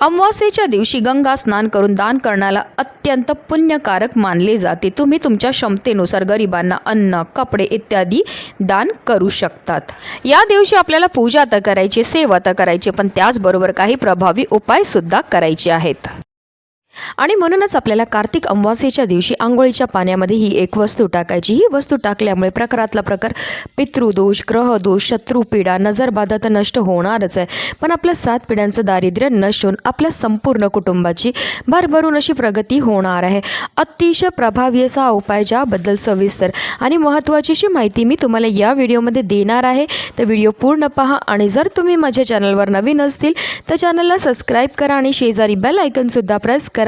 अमावास्येच्या दिवशी गंगा स्नान करून दान करण्याला अत्यंत पुण्यकारक मानले जाते. तुम्ही तुमच्या क्षमतेनुसार गरिबांना अन्न कपडे इत्यादी दान करू शकतात. या दिवशी आपल्याला पूजा तर करायची सेवा तर करायची पण त्याचबरोबर काही प्रभावी उपाय सुद्धा करायचे आहेत. आणि म्हणूनच आपल्याला कार्तिक अमावास्येच्या दिवशी आंघोळीच्या पाण्यामध्ये ही एक वस्तू टाकायची. ही वस्तू टाकल्यामुळे प्रकारातला प्रकार पितृदोष ग्रहदोष शत्रुपीडा नजरबाधा तर नष्ट होणारच आहे. पण आपल्या सात पिढ्यांचं दारिद्र्य नष्ट होऊन आपल्या संपूर्ण कुटुंबाची भरभरून अशी प्रगती होणार आहे. अतिशय प्रभावी असा हा उपाय ज्याबद्दल सविस्तर आणि महत्त्वाची अशी माहिती मी तुम्हाला या व्हिडिओमध्ये देणार आहे. तर व्हिडिओ पूर्ण पहा आणि जर तुम्ही माझ्या चॅनलवर नवीन असतील तर चॅनलला सबस्क्राईब करा आणि शेजारी बेल आयकनसुद्धा प्रेस करा.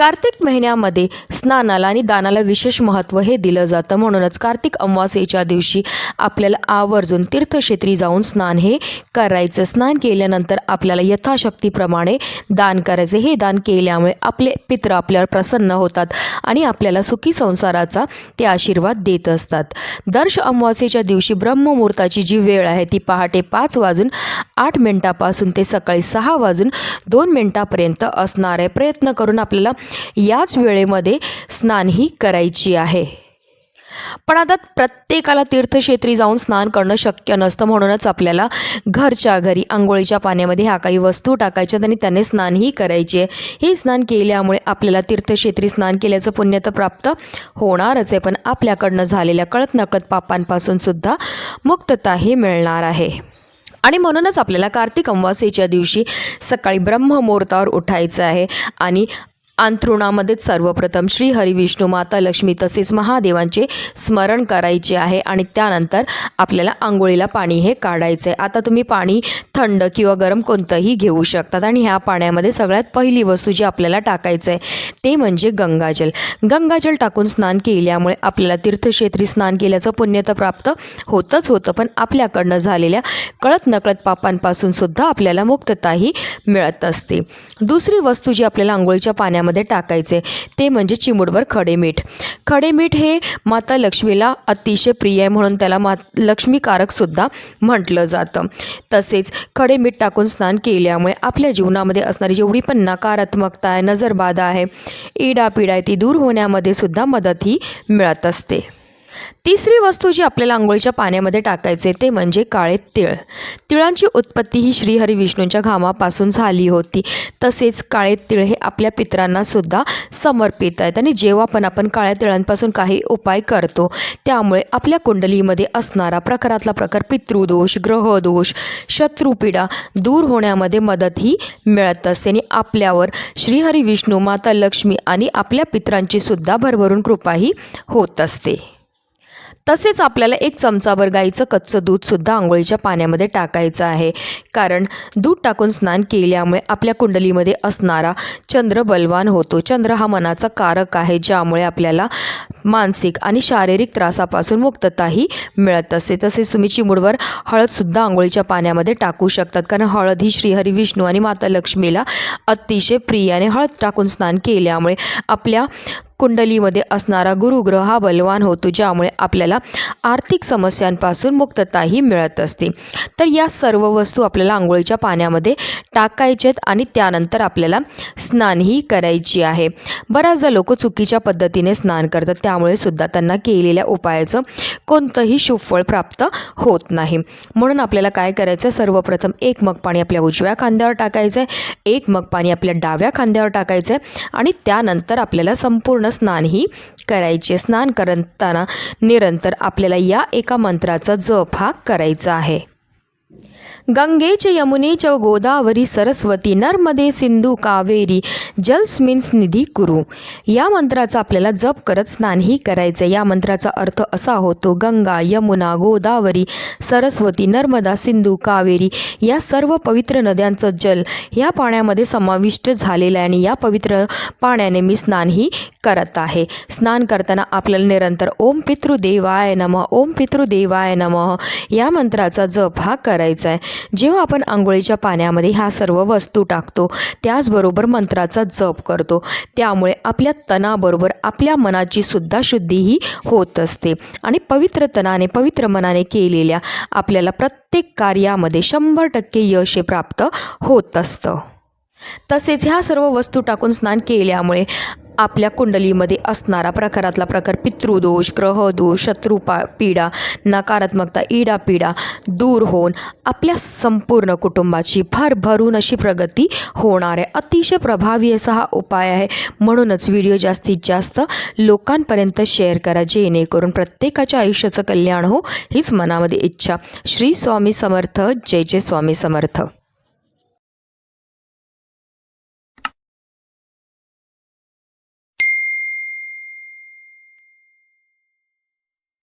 कार्तिक महिन्यामध्ये स्नानाला आणि दानाला विशेष महत्त्व हे दिलं जातं. म्हणूनच कार्तिक अमावास्येच्या दिवशी आपल्याला आवर्जून तीर्थक्षेत्री जाऊन स्नान हे करायचं. स्नान केल्यानंतर आपल्याला यथाशक्तीप्रमाणे दान करायचे. हे दान केल्यामुळे आपले पित्र आपल्यावर प्रसन्न होतात आणि आपल्याला सुखी संसाराचा ते आशीर्वाद देत असतात. दर्श अमावास्येच्या दिवशी ब्रह्ममुहूर्ताची जी वेळ आहे ती पहाटे पाच वाजून आठ मिनिटापासून ते सकाळी सहा वाजून दोन मिनिटापर्यंत असणार आहे. प्रयत्न करून आपल्याला याच वेळेमध्ये स्नानही करायची आहे. पण आता प्रत्येकाला तीर्थक्षेत्री जाऊन स्नान करणं शक्य नसतं म्हणूनच आपल्याला घरच्या घरी आंघोळीच्या पाण्यामध्ये ह्या काही वस्तू टाकायच्यात आणि त्याने स्नानही करायचे आहे. हे स्नान केल्यामुळे आपल्याला तीर्थक्षेत्री स्नान केल्याचं पुण्य तर प्राप्त होणारच आहे पण आपल्याकडनं झालेल्या कळत नकळत पापांपासून सुद्धा मिळणार आहे. आणि म्हणूनच आपल्याला कार्तिक अमावास्येच्या दिवशी सकाळी ब्रह्ममुहूर्तावर उठायचं आहे आणि अंथरुणामध्येच सर्वप्रथम श्री हरिविष्णू माता लक्ष्मी तसेच महादेवांचे स्मरण करायचे आहे आणि त्यानंतर आपल्याला आंघोळीला पाणी हे काढायचं आहे आता तुम्ही पाणी थंड किंवा गरम कोणतंही घेऊ शकतात आणि ह्या पाण्यामध्ये सगळ्यात पहिली वस्तू जी आपल्याला टाकायचं आहे ते म्हणजे गंगाजल. गंगाजल टाकून स्नान केल्यामुळे आपल्याला तीर्थक्षेत्री स्नान केल्याचं पुण्य तर प्राप्त होतंच होतं पण आपल्याकडनं झालेल्या कळत नकळत पापांपासून सुद्धा आपल्याला मुक्तताही मिळत असते. दुसरी वस्तू जी आपल्याला आंघोळीच्या पाण्यामध्ये टाकायचे. ते म्हणजे चिमूडवर खडे मीठ खडे मीठ हे माता लक्ष्मीला अतिशय प्रिय आहे म्हणून त्याला मा लक्ष्मीकारकसुद्धा म्हटलं जातं. तसेच खडे मीठ टाकून स्नान केल्यामुळे आपल्या जीवनामध्ये असणारी जेवढी पण नकारात्मकता आहे नजरबाधा आहे इडापिडा आहे ती दूर होण्यामध्ये सुद्धा मदत ही मिळत असते. तिसरी वस्तू जी आपल्याला आंघोळीच्या पाण्यामध्ये टाकायचे ते म्हणजे काळे तिळ. तिळांची उत्पत्ती ही श्रीहरी विष्णूंच्या घामापासून झाली होती. तसेच काळे तिळ हे आपल्या पितरांना सुद्धा समर्पित आहेत आणि जेव्हा पण आपण काळ्या तिळांपासून काही उपाय करतो त्यामुळे आपल्या कुंडलीमध्ये असणारा प्रकारातला प्रकार पितृदोष ग्रहदोष शत्रुपीडा दूर होण्यामध्ये मदतही मिळत असते आणि आपल्यावर श्रीहरी विष्णू माता लक्ष्मी आणि आपल्या पित्रांची सुद्धा भरभरून कृपाही होत असते. तसेच आपल्याला एक चमचाभर गाईचं कच्चं दूधसुद्धा आंघोळीच्या पाण्यामध्ये टाकायचं आहे. कारण दूध टाकून स्नान केल्यामुळे आपल्या कुंडलीमध्ये असणारा चंद्र बलवान होतो. चंद्र हा मनाचा कारक आहे ज्यामुळे आपल्याला मानसिक आणि शारीरिक त्रासापासून मुक्तताही मिळत असते. तसेच तुम्ही चिमुडवर हळदसुद्धा आंघोळीच्या पाण्यामध्ये टाकू शकतात. कारण हळद ही श्रीहरी विष्णू आणि माता लक्ष्मीला अतिशय प्रिय आणि हळद टाकून स्नान केल्यामुळे आपल्या कुंडलीमध्ये असणारा गुरुग्रह हा बलवान होतो ज्यामुळे आपल्याला आर्थिक समस्यांपासून मुक्तताही मिळत असते. तर या सर्व वस्तू आपल्याला आंघोळीच्या पाण्यामध्ये टाकायच्यात आणि त्यानंतर आपल्याला स्नानही करायची आहे. बऱ्याचदा लोक चुकीच्या पद्धतीने स्नान करतात त्यामुळे सुद्धा त्यांना केलेल्या उपायाचं कोणतंही शुभफळ प्राप्त होत नाही. म्हणून आपल्याला काय करायचं सर्वप्रथम एक मग पाणी आपल्या उजव्या खांद्यावर टाकायचं आहे एक मग पाणी आपल्या डाव्या खांद्यावर टाकायचं आहे आणि त्यानंतर आपल्याला संपूर्ण स्नानही करायचे. स्नान करताना निरंतर आपल्याला या एका मंत्राचा जप हा करायचा आहे. गंगेच यमुनेच यमुने च गोदावरी सरस्वती नर्मदे सिंधू कावेरी जलस्मिन्स निधी कुरु. या मंत्राचा आपल्याला जप करत स्नानही करायचं या मंत्राचा अर्थ असा होतो गंगा यमुना गोदावरी सरस्वती नर्मदा सिंधू कावेरी या सर्व पवित्र नद्यांचं जल या पाण्यामध्ये समाविष्ट झालेलं आहे आणि या पवित्र पाण्याने मी स्नानही करत आहे. स्नान करताना आपल्याला निरंतर ओम पितृदेवाय नमः ओम पितृदेवाय नमः या मंत्राचा जप हा करायचा आहे जेव्हा आपण आंघोळीच्या पाण्यामध्ये ह्या सर्व वस्तू टाकतो त्याचबरोबर मंत्राचा जप करतो त्यामुळे आपल्या तणाबरोबर आपल्या मनाची सुद्धा शुद्धीही होत असते. आणि पवित्र तनाने पवित्र मनाने केलेल्या आपल्याला प्रत्येक कार्यामध्ये शंभर टक्के यश हे प्राप्त होत असतं. तसेच ह्या सर्व वस्तू टाकून स्नान केल्यामुळे आपल्या कुंडलीमध्ये असणारा प्रकारातला प्रकार पितृदोष ग्रहदोष शत्रुपा पीडा नकारात्मकता इडा पीडा दूर होऊन आपल्या संपूर्ण कुटुंबाची भरभरून अशी प्रगती होणार आहे. अतिशय प्रभावी असा हा उपाय आहे. म्हणूनच व्हिडिओ जास्तीत जास्त लोकांपर्यंत शेअर करा जेणेकरून प्रत्येकाच्या आयुष्याचं कल्याण हो हीच मनामध्ये इच्छा. श्री स्वामी समर्थ. जय जय स्वामी समर्थ.